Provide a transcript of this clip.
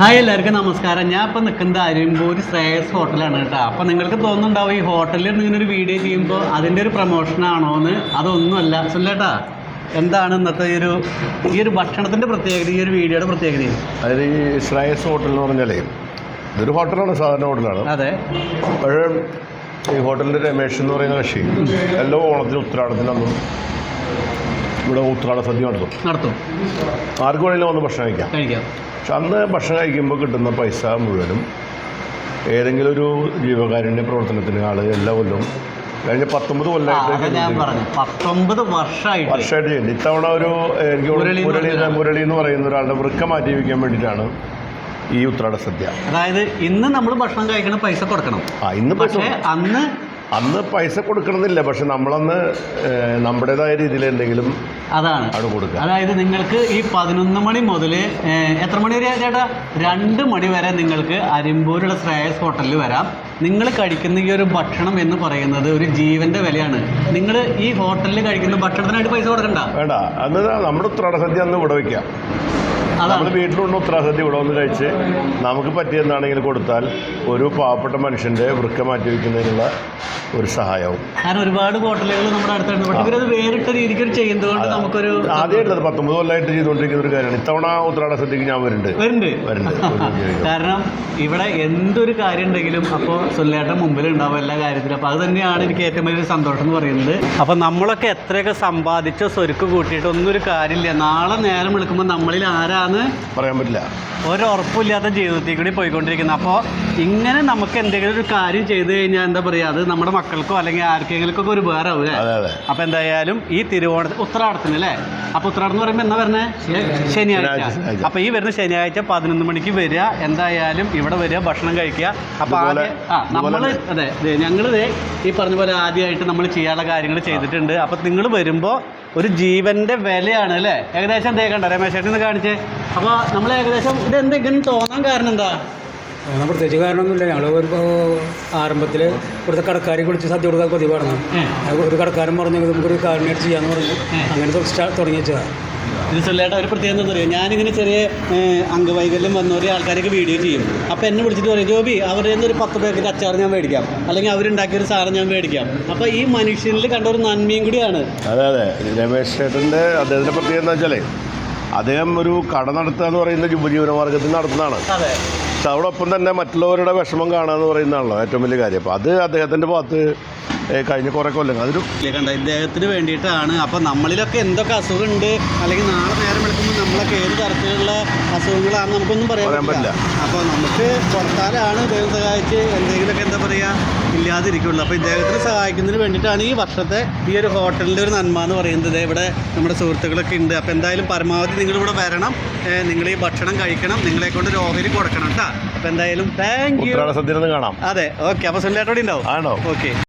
Hi എല്ലാവർക്കും നമസ്കാരം. ഞാൻ ഇപ്പം നിൽക്കുന്നത് അരുമ്പൂര് ശ്രേയസ് ഹോട്ടലാണ് കേട്ടോ. അപ്പോൾ നിങ്ങൾക്ക് തോന്നുന്നുണ്ടാവും ഈ ഹോട്ടലിൽ ഇങ്ങനെ ഒരു വീഡിയോ ചെയ്യുമ്പോൾ അതിന്റെ ഒരു പ്രൊമോഷനാണോ എന്ന് അതൊന്നുമല്ല. സുല്ലേട്ടാ എന്താണ് ഇന്നത്തെ ഈ ഒരു ഈ ഒരു ഭക്ഷണത്തിന്റെ പ്രത്യേകത ഈ ഒരു വീഡിയോയുടെ പ്രത്യേകത? അതായത് ഈ ശ്രേയസ് ഹോട്ടൽ എന്ന് പറഞ്ഞാലേ ഇതൊരു ഹോട്ടലാണ് സാധാരണ ഹോട്ടലാണ്. അതെ. പക്ഷേ ഈ ഹോട്ടലിന്റെ രമേശ് എന്ന് പറയുന്ന കക്ഷി. എല്ലാ ഓണത്തിനും ഉത്തരാടത്തിനൊന്നും ഇവിടെ ഉത്രാട സദ്യ നടത്തും. നടത്തും. ആർക്ക് വേണമെങ്കിലും വന്ന് ഭക്ഷണം കഴിക്കാം. കഴിക്കാം. പക്ഷെ അന്ന് ഭക്ഷണം കഴിക്കുമ്പോൾ കിട്ടുന്ന പൈസ മുഴുവനും ഏതെങ്കിലും ഒരു ജീവകാരുണ്യ പ്രവർത്തനത്തിന് ആൾ എല്ലാ കൊല്ലവും കഴിഞ്ഞ പത്തൊമ്പത് ആ, ഞാൻ കൊല്ലമായിട്ട് പറഞ്ഞു. പത്തൊമ്പത് വർഷമായിട്ട്. വർഷമായിട്ട് ചെയ്യുന്നത് ഇത്തവണ ഒരു എനിക്ക് മുരളി മുരളി എന്ന് പറയുന്ന ഒരാളുടെ വൃക്ക മാറ്റി വയ്ക്കാൻ വേണ്ടിയിട്ടാണ് ഈ ഉത്രാട സദ്യ. അതായത് ഇന്ന് നമ്മൾ ഭക്ഷണം കഴിക്കണ പൈസ കൊടുക്കണം. ആ ഇന്ന് പക്ഷേ അന്ന് അന്ന് പൈസ കൊടുക്കണമെന്നില്ല പക്ഷെ നമ്മളന്ന് നമ്മുടേതായ രീതിയിൽ എന്തെങ്കിലും അതാണ്. അവിടെ കൊടുക്കുക. അതായത് നിങ്ങൾക്ക് ഈ പതിനൊന്ന് മണി മുതൽ എത്ര മണി വരെ ചേട്ടാ? രണ്ട് മണി വരെ നിങ്ങൾക്ക് അരിമ്പൂരുള്ള ശ്രേയസ് ഹോട്ടലിൽ വരാം. നിങ്ങൾ കഴിക്കുന്ന ഈ ഒരു ഭക്ഷണം എന്ന് പറയുന്നത് ഒരു ജീവന്റെ വിലയാണ്. നിങ്ങൾ ഈ ഹോട്ടലിൽ കഴിക്കുന്ന ഭക്ഷണത്തിനായിട്ട് പൈസ കൊടുക്കണ്ട. വേണ്ട. അന്ന് നമ്മുടെ ഉത്രാട സദ്യ അന്ന് ഇവിടെ വയ്ക്കാം നമ്മൾ വീട്ടിലുള്ള ഉത്രാട സദ്യ ഇവിടെ വന്ന് കഴിച്ച്. നമുക്ക് പറ്റിയെന്നാണെങ്കിൽ കൊടുത്താൽ ഒരു പാവപ്പെട്ട മനുഷ്യന്റെ വൃക്ക മാറ്റി വയ്ക്കുന്നതിനുള്ള ഒരു സഹായവും. കാരണം ഒരുപാട് ഹോട്ടലുകൾ നമ്മുടെ അടുത്തുണ്ട്. പക്ഷേ ഇവരത് വേറിട്ട രീതിക്ക് ചെയ്യുന്നതുകൊണ്ട് നമുക്കൊരു ആദ്യമായിട്ടത് പത്തൊമ്പത് കൊല്ലമായിട്ട് ചെയ്തുകൊണ്ടിരിക്കുന്ന ഒരു കാര്യമാണ്. ഇത്തവണ ഉത്രാട സദ്യക്ക് ഞാൻ വരുന്നുണ്ട്. വരുന്നുണ്ട്. വരുന്നുണ്ട്. കാരണം ഇവിടെ എന്തൊരു കാര്യം ഉണ്ടെങ്കിലും അപ്പോൾ സുല്ലേട്ടൻ മുമ്പിൽ ഉണ്ടാവും എല്ലാ കാര്യത്തിലും. അപ്പോൾ അത് തന്നെയാണ് എനിക്ക് ഏറ്റവും വലിയ സന്തോഷം എന്ന് പറയുന്നത്. അപ്പോൾ നമ്മളൊക്കെ എത്രയൊക്കെ സമ്പാദിച്ചോ സ്വരുക്ക് കൂട്ടിയിട്ട് ഒന്നും ഒരു കാര്യമില്ല. നാളെ നേരം വിളിക്കുമ്പോൾ നമ്മളിൽ ആരാന്ന് പറയാൻ പറ്റില്ല. ഒരു ഉറപ്പില്ലാത്ത ജീവിതത്തിൽ കൂടി പോയിക്കൊണ്ടിരിക്കുന്നത് അപ്പോൾ ഇങ്ങനെ നമുക്ക് എന്തെങ്കിലും ഒരു കാര്യം ചെയ്തു കഴിഞ്ഞാൽ എന്താ പറയുക അത് നമ്മുടെ മക്കൾക്കോ അല്ലെങ്കിൽ ആർക്കെങ്കിലും ഒരു ഉപകാരമാവും അല്ലേ? അതെ അതെ. അപ്പോൾ എന്തായാലും ഈ തിരുവോണ ഉത്രാടത്തിന് അല്ലേ? അപ്പൊ ഉത്രാടം എന്ന് പറയുമ്പോൾ എന്നാ പറഞ്ഞേ ശനിയാഴ്ച. അപ്പോൾ ഈ വരുന്ന ശനിയാഴ്ച പതിനൊന്ന് മണിക്ക് വരിക. എന്തായാലും ഇവിടെ വരിക ഭക്ഷണം കഴിക്കുക. അപ്പൊ ആകെ ആദ്യം ആ അതെ അതെ ഞങ്ങൾ ഈ പറഞ്ഞ പോലെ ആദ്യമായിട്ട് നമ്മൾ ചെയ്യാനുള്ള കാര്യങ്ങൾ ചെയ്തിട്ടുണ്ട്. അപ്പൊ നിങ്ങൾ വരുമ്പോൾ ഒരു ജീവന്റെ വിലയാണ് അല്ലേ? ഏകദേശം എന്തേ കണ്ട രമേശ് ചേട്ടൻ കാണിച്ചേ? അപ്പോൾ നമ്മൾ ഏകദേശം ഇത് എന്തെങ്കിലും തോന്നാൻ കാരണം എന്താ? അങ്ങനെ പ്രത്യേകിച്ച് കാരണമൊന്നുമില്ല. ഞങ്ങൾ ഒരു ആരംഭത്തിൽ ഇവിടുത്തെ കടക്കാരെ വിളിച്ച് സദ്യ കൊടുക്കാൻ പതിവാണ്. ഒരു കടക്കാരൻ പറഞ്ഞു നമുക്കൊരു കാരണമായിട്ട് ചെയ്യാന്ന് പറഞ്ഞു. അങ്ങനെ തുടങ്ങി വെച്ചതാണ് ഇത് ചൊല്ലേട്ട ഒരു പ്രത്യേകത എന്താ പറയുക ഞാനിങ്ങനെ ചെറിയ അംഗവൈകല്യം വന്നവരെ ആൾക്കാരൊക്കെ വീഡിയോ ചെയ്യും. അപ്പോൾ എന്നെ വിളിച്ചിട്ട് പറയും ജോബി അവരുടെ നിന്ന് ഒരു പത്ത് പേർക്ക് അച്ചാർ ഞാൻ മേടിക്കാം. അല്ലെങ്കിൽ അവരുണ്ടാക്കിയ ഒരു സാധനം ഞാൻ മേടിക്കാം. അപ്പോൾ ഈ മനുഷ്യനിൽ കണ്ട ഒരു നന്മയും കൂടിയാണ്. അതെ അതെ. രമേശ് ചേട്ടന്റെ അദ്ദേഹത്തിന്റെ പ്രത്യേകത എന്താ വെച്ചാലേ അദ്ദേഹം ഒരു കട നടത്തുക എന്ന് പറയുന്ന ഉപജീവന മാർഗത്തിൽ നടത്തുന്നതാണ്. അതെ. പക്ഷെ അതോടൊപ്പം തന്നെ മറ്റുള്ളവരുടെ വിഷമം കാണുക എന്ന് പറയുന്നതാണല്ലോ ഏറ്റവും വലിയ കാര്യം. അപ്പോൾ അത് അദ്ദേഹത്തിന്റെ ഭാഗത്ത് കഴിഞ്ഞ കുറേ കൊല്ലങ്ങൾ. അതൊരു കണ്ട? ഇദ്ദേഹത്തിന് വേണ്ടിയിട്ടാണ്. അപ്പോൾ നമ്മളിലൊക്കെ എന്തൊക്കെ അസുഖമുണ്ട്? അല്ലെങ്കിൽ നാളെ നേരം എടുക്കുമ്പോൾ നമ്മളൊക്കെ ഏത് തരത്തിലുള്ള അസുഖങ്ങളാണ് നമുക്കൊന്നും പറയാൻ പറ്റില്ല. അപ്പോൾ നമുക്ക് പുറത്താലാണ് ദൈവം സഹായിച്ച് എന്തെങ്കിലുമൊക്കെ എന്താ പറയുക ഇല്ലാതിരിക്കുള്ളൂ. അപ്പോൾ ഇദ്ദേഹത്തിന് സഹായിക്കുന്നതിന് വേണ്ടിയിട്ടാണ് ഈ വർഷത്തെ ഈ ഒരു ഹോട്ടലിന്റെ ഒരു നന്മ എന്ന് പറയുന്നത്. ഇവിടെ നമ്മുടെ സുഹൃത്തുക്കളൊക്കെ ഉണ്ട്. അപ്പോൾ എന്തായാലും പരമാവധി നിങ്ങളിവിടെ വരണം. നിങ്ങൾ ഈ ഭക്ഷണം കഴിക്കണം. നിങ്ങളെ കൊണ്ട് ഒരു ഓഹരി കൊടുക്കണം കേട്ടോ. അപ്പോൾ എന്തായാലും താങ്ക് യു സദ്യ കാണാം. അതെ ഓക്കെ അപ്പോൾ സുല്ലേട്ടോടെ ഉണ്ടാവും. ആണോ? ഓക്കെ